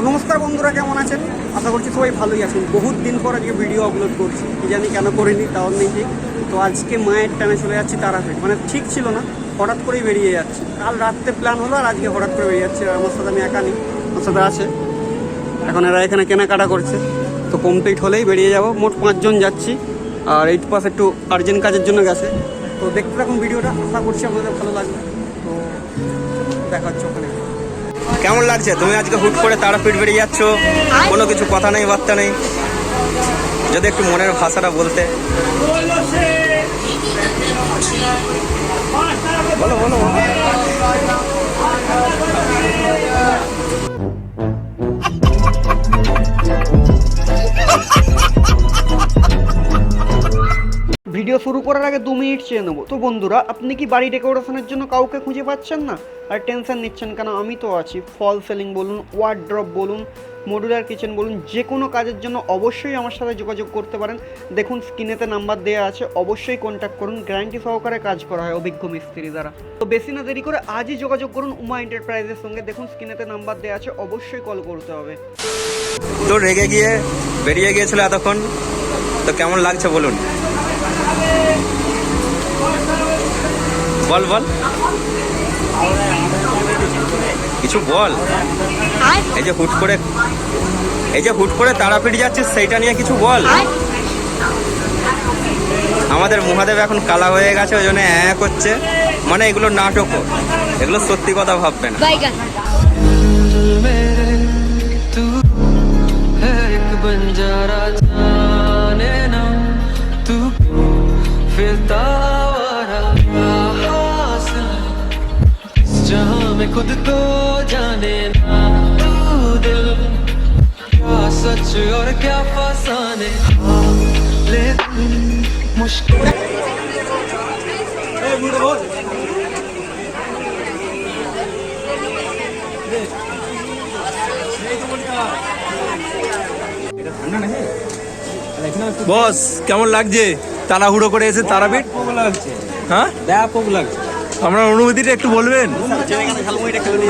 তো নমস্কার বন্ধুরা, কেমন আছেন? আশা করছি সবাই ভালোই আছেন। বহুত দিন পর আজকে ভিডিও আপলোড করছি। কি জানি কেন করিনি, তাও নেই ঠিক। তো আজকে মায়ের টানে চলে যাচ্ছি তারাপীঠ। মানে ঠিক ছিল না, হঠাৎ করেই বেরিয়ে যাচ্ছি। কাল রাত্রে প্ল্যান হলো আর আজকে হঠাৎ করে বেরিয়ে যাচ্ছি। আর আমার সাথে আমি একা নিই, আমার সাথে আছে। এখন এরা এখানে কেনাকাটা করছে। তো কমপ্লিট হলেই বেরিয়ে যাব। মোট পাঁচজন যাচ্ছি। আর এইট পাস একটু আর্জেন্ট কাজের জন্য গেছে। তো দেখতে থাকুন ভিডিওটা আশা করছি আপনাদের ভালো লাগবে। তো দেখা হচ্ছে ওখানে। কেমন লাগছে? তুমি আজকে হুট করে তারা তারাপীঠ বেরিয়ে যাচ্ছ। কোনো কিছু কথা নেই, বার্তা নেই। যদি একটু মনের ভাষাটা বলতে। বলো বলো বলো। ভিডিও শুরু করার আগে দু মিনিট চেয়ে নেব। তো বন্ধুরা, আপনি কি বাড়ি ডেকোরেশনের জন্য কাউকে খুঁজে পাচ্ছেন না? আর টেনশন নিচ্ছেন কেন? আমি তো আছি। ফল সেলিং বলুন ওয়ার্ড্রপ বলুন মডুলার কিচেন বলুন, যে কোনো কাজের জন্য অবশ্যই আমার সাথে যোগাযোগ করতে পারেন। দেখুন স্ক্রিনেতে নাম্বার দেওয়া আছে। অবশ্যই কন্ট্যাক্ট করুন। গ্যারান্টি সহকারে কাজ করা হয় অভিজ্ঞ মিস্ত্রি দ্বারা। তো বেশি না দেরি করে আজই যোগাযোগ করুন উমা এন্টারপ্রাইজের সঙ্গে। দেখুন স্ক্রিনেতে নাম্বার দেওয়া আছে। অবশ্যই কল করতে হবে। তো রেগে গিয়ে বেরিয়ে গিয়েছিল এতক্ষণ। তো কেমন লাগছে বলুন? বল বল। কিছু বল। এই যে হুট করে এই যে হুট করে তারাপীঠ যাচ্ছিস সেইটা নিয়ে কিছু বল। আমাদের মহাদেব এখন কালা হয়ে গেছে ওই জন্য এক করছে। মানে এগুলো নাটকও এগুলো সত্যি কথা ভাববে না। खुद को जाने ना तू दिल क्या सच और क्या फसाने ले मुश्किल বস কেমন লাগছে তাড়াহুড়ো করে এসে তারাপীঠ লাগছে হ্যাঁ ব্যাপক লাগছে আপনার অনুভূতিটা একটু বলবেন?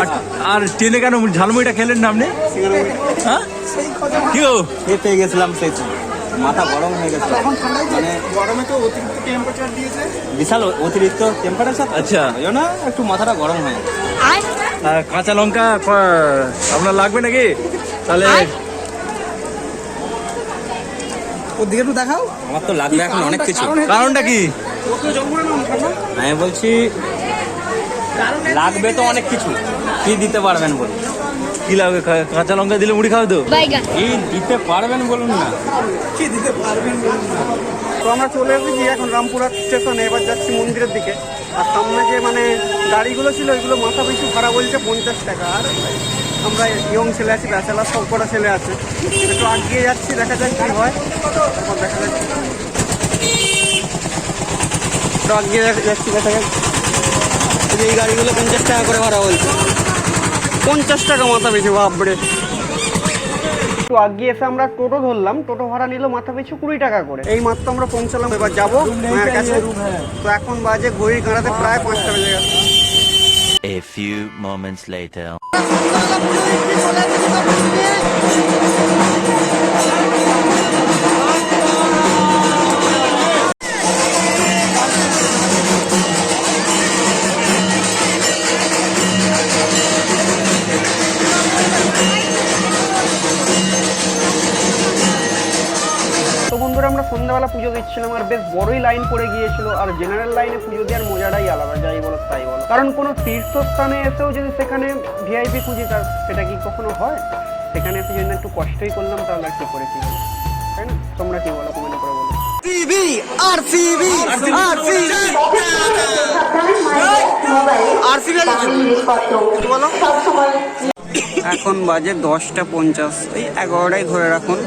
আর- আর ট্রেনে কেন ঝালমুড়িটা খেলেন না আপনি? হ্যাঁ? কি পেয়ে গেছিলাম সেই মাথা গরম হয়ে গেছে। মানে গরমে তো অতিরিক্ত টেম্পারেচার দিয়েছে। বিশাল অতিরিক্ত টেম্পারেচার আচ্ছা। ওই জন্য একটু মাথাটা গরম হয়ে। কাঁচা লঙ্কা আপনার লাগবে নাকি? তাহলে ওর দিকে একটু দেখাও। আমার তো লাগবে এখন অনেক কিছু। কারণটা কি? আমি বলছি লাগবে তো অনেক কিছু। কি দিতে পারবেন বলুন? কি লাগবে? কাঁচা লঙ্কা দিলে মুড়ি খাবে তো? কি দিতে পারবেন বলুন না। কি দিতে পারবেন বলুন তো আমরা চলে এসেছি এখন রামপুরা স্টেশনে এবার যাচ্ছি মন্দিরের দিকে। আর সামনে যে মানে গাড়িগুলো ছিল ওইগুলো মাথা পিছু ভাড়া বলছে পঞ্চাশ টাকা। আর আমরা ইয়ং ছেলে আছি ব্যাচেলার সব কটা ছেলে আছে। একটু আগিয়ে যাচ্ছি দেখা যাক কী হয়। দেখা যাচ্ছে একটু আগিয়ে যাচ্ছি দেখা যাক। যে এই গাড়িগুলো পঞ্চাশ টাকা করে ভাড়া বলছে পঞ্চাশ টাকা মাথা পিছু বাপরে একটু আগে এসে আমরা টোটো ধরলাম টোটো ভাড়া নিল মাথা পিছু কুড়ি টাকা করে এই মাত্র আমরা পৌঁছালাম এবার যাব মায়ের কাছে তো এখন বাজে ঘড়ির কাঁড়াতে প্রায় পাঁচটা বেজে গেছে A few moments later. বন্ধুরা আমরা সন্ধ্যাবেলা পুজো দিচ্ছিলাম আর বেশ বড়ই লাইন পড়ে গিয়েছিল আর জেনারেল লাইনে পুজো দেওয়ার মজাটাই আলাদা যাই বলো তাই বলো। কারণ কোনো তীর্থস্থানে এসেও যদি সেখানে ভিআইপি খুঁজি তার সেটা কি কখনো হয়? সেখানে এসে যদি একটু কষ্টই করলাম তাহলে আর কি করে কি হলো তাই না? তোমরা কি বলো কমেন্ট করে বলো। R CB R CB R CB বলো? এখন বাজে দশটা পঞ্চাশ এই এগারোটায় ধরে রাখুন।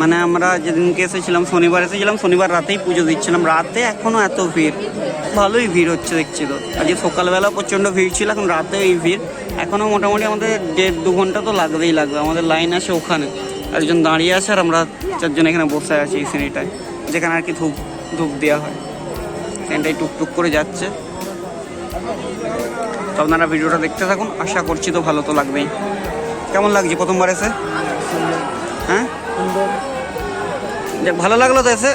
মানে আমরা যেদিনকে এসেছিলাম, শনিবার এসেছিলাম, শনিবার রাতেই পুজো দিচ্ছিলাম। রাতে এখনও এত ভিড়। ভালোই ভিড় হচ্ছে, দেখছি তো। আজকে সকালবেলা প্রচণ্ড ভিড় ছিল, এখন রাতে এই ভিড়। এখনও মোটামুটি আমাদের দেড় দু ঘণ্টা তো লাগবেই লাগবে। আমাদের লাইন আছে ওখানে। একজন দাঁড়িয়ে আছে আর আমরা চারজন এখানে বসে আছি এই শ্রেণীটায় যেখানে আর কি ধূপ ধূপ দেওয়া হয়। ট্রেনটাই টুকটুক করে যাচ্ছে। তো আপনারা ভিডিওটা দেখতে থাকুন। আশা করছি তো ভালো তো লাগবেই। কেমন লাগছে প্রথমবার এসে? হ্যাঁ? যাক ভালো লাগল তো এসে?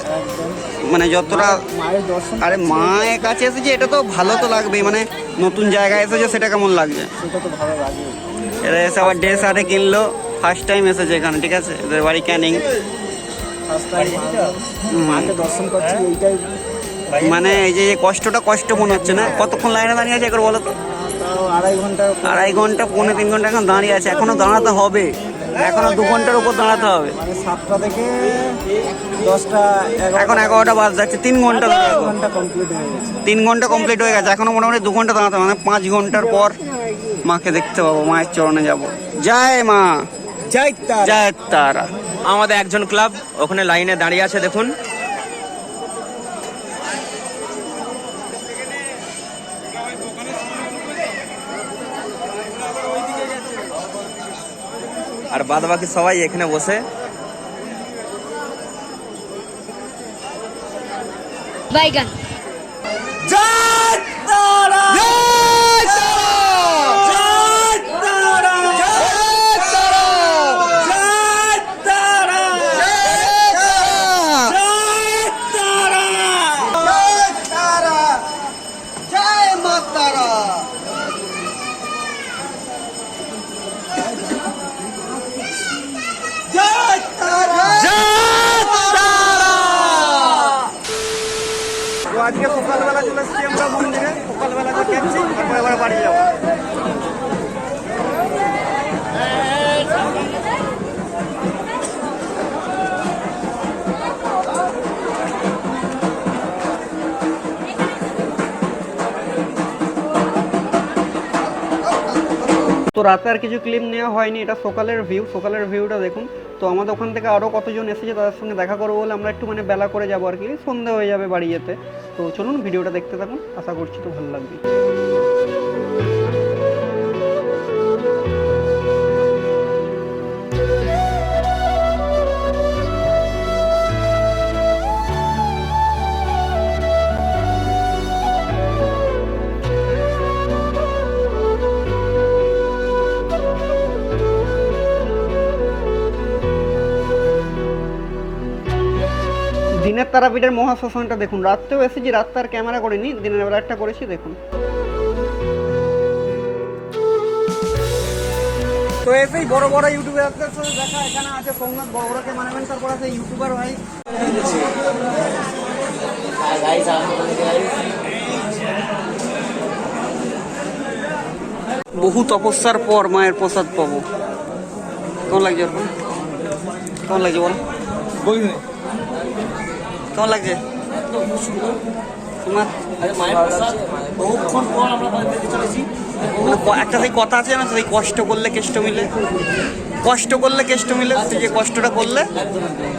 মানে যতটা আরে মায়ের কাছে এসেছে এটা তো ভালো তো লাগবেই। মানে নতুন জায়গায় এসেছে সেটা কেমন লাগছে? এরা এসে আবার ড্রেস আরে কিনলো ফার্স্ট টাইম এসেছে এখানে ঠিক আছে? এদের বাড়ি ক্যানিং। মানে এই যে কষ্টটা কষ্ট মনে হচ্ছে না? কতক্ষণ লাইনে দাঁড়িয়ে আছে একবার বলো তো? আড়াই ঘণ্টা। আড়াই ঘণ্টা পৌনে তিন ঘণ্টা এখন দাঁড়িয়ে আছে। এখনও দাঁড়াতে হবে। এখনও দু ঘণ্টার উপর দাঁড়াতে হবে। মানে সাতটা থেকে দশটা এখন এগারোটা বাজ যাচ্ছে তিন ঘণ্টা ঘণ্টা কমপ্লিট হয়ে গেছে। তিন ঘণ্টা কমপ্লিট হয়ে গেছে এখনও মোটামুটি দু ঘণ্টা দাঁড়াতে হবে মানে পাঁচ ঘণ্টার পর মাকে দেখতে পাবো মায়ের চরণে যাব। জয় মা। জয় তারা। আমাদের একজন ক্লাব ওখানে লাইনে দাঁড়িয়ে আছে দেখুন। আর বাদ বাকি সবাই এখানে বসে। বাইগান। মন্দিরে সকালবেলা গেছি তারপরে এবার বাড়ি যাব। তো রাতে আর কিছু ক্লিপ নেওয়া হয়নি, এটা সকালের ভিউ সকালের ভিউটা দেখুন। তো আমাদের ওখান থেকে আরও কতজন এসেছে তাদের সঙ্গে দেখা করব বলে আমরা একটু মানে বেলা করে যাব আর কি, সন্ধে হয়ে যাবে বাড়ি যেতে। তো চলুন ভিডিওটা দেখতে থাকুন, আশা করছি তো ভালো লাগবে। দিনের তারাপীঠের মহাশ্মশানটা দেখুন। রাত্রেও এসেছি রাত আর ক্যামেরা করিনি দিনের বেলা একটা করেছি দেখুন। তো এসেই বড় বড় ইউটিউবারদের সাথে দেখা এখানে আছে সোমনাথ বড় বড় ক্যামেরাম্যান তারপর আছে ইউটিউবার ভাই। বহু তপস্যার পর মায়ের প্রসাদ পাবো। কেমন লাগছে কেমন লাগছে বল? কেমন লাগছে? তোমার? মানে ক- একটা সেই কথা আছে না সেই কষ্ট করলে কেষ্ট মিলে। কষ্ট করলে কেষ্ট মিলে তুই যে কষ্টটা করলে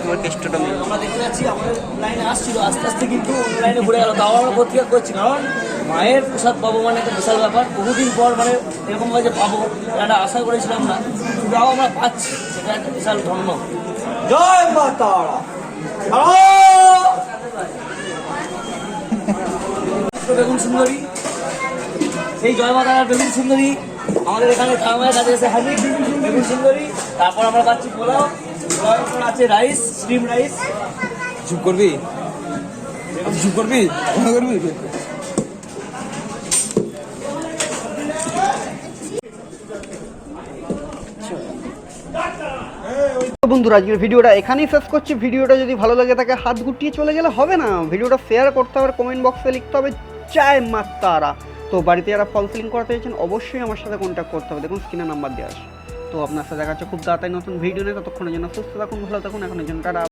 তোমার কেষ্টটা মিলে। আমরা দেখতে পাচ্ছি আমাদের লাইনে আসছিল আস্তে আস্তে কিন্তু লাইনে ঘুরে গেল। তাও আমরা প্রতিকার করছি কারণ মায়ের প্রসাদ পাবো মানে একটা বিশাল ব্যাপার। বহুদিন পর মানে এরকম ভাবে যে পাবো এটা আশা করেছিলাম না। তাও আমরা পাচ্ছি সেটা একটা বিশাল ধন্য। জয় মা তারা। বেগুন সুন্দরী। সেই জয় মাতার বেগুন সুন্দরী। আমাদের এখানে কামায়ের কাছে এসে হাজির। বেগুন সুন্দরী। তারপর আমরা পাচ্ছি পোলাও। পোলাওয়ের পর আছে রাইস স্টিম রাইস। চুপ করবি? চুপ করবি? মনে করবি? বন্ধুরা আজকের ভিডিওটা এখানেই শেষ করছি। ভিডিওটা যদি ভালো লাগে তাকে হাত গুটিয়ে চলে গেলে হবে না। ভিডিওটা শেয়ার করতে হবে কমেন্ট বক্সে লিখতে হবে। চায় মাত্তারা তো বাড়িতে যারা ফল সিলিং করাতে চাইছেন, অবশ্যই আমার সাথে কন্ট্যাক্ট করতে হবে। দেখুন স্ক্রিনে নাম্বার দেওয়া আছে। তো আপনার সাথে দেখা হচ্ছে। খুব তাড়াতাড়ি নতুন ভিডিও নেই ততক্ষণের জন্য সুস্থ থাকুন, ভালো থাকুন। এখনের জন্য টাটা।